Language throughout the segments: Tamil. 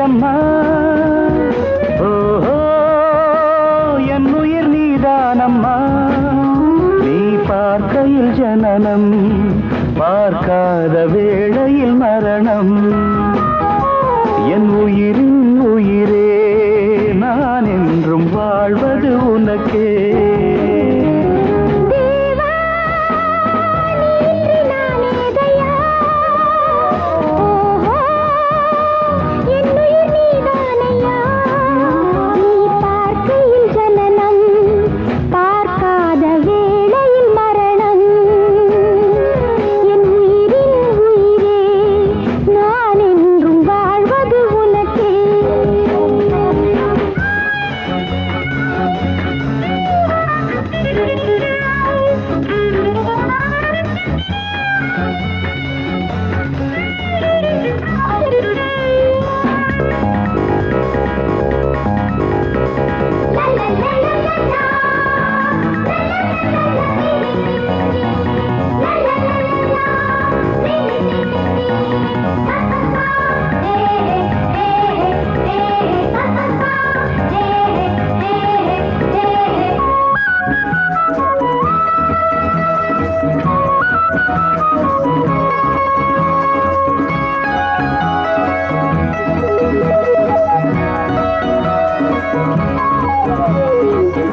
நீதம்மா ஓஹோ என் உயிர் நீதானம்மா. நீ பார்க்கையில் ஜனனம் பார்க்காத வேளையில் மரணம். என் உயிரின்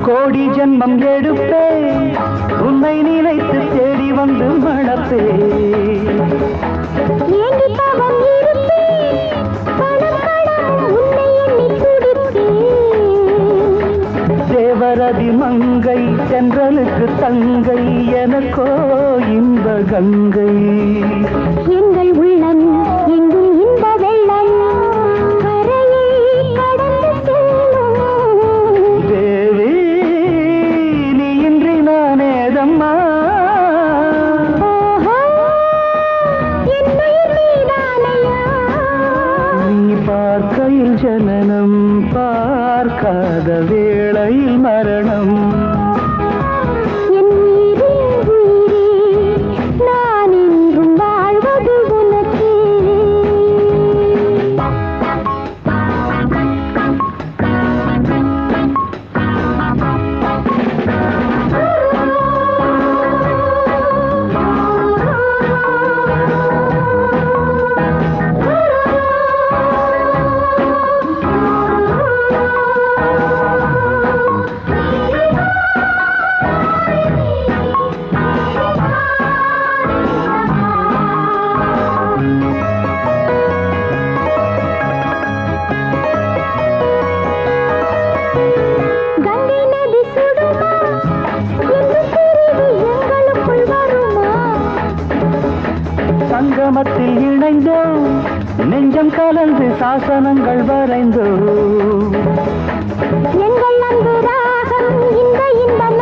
கோடி ஜென்மம் எடுப்பேன் உன்னை நினைத்து தேடி வந்து மணப்பே. தேவரதி மங்கை தென்றலுக்கு தங்கை எனக்கோ இன்ப கங்கை. எங்கள் உள்ளம் வேளையில் மரணம் கலந்து சாசனங்கள் வரைந்து. எங்கள் அன்பு ராகம் இந்த இன்பம்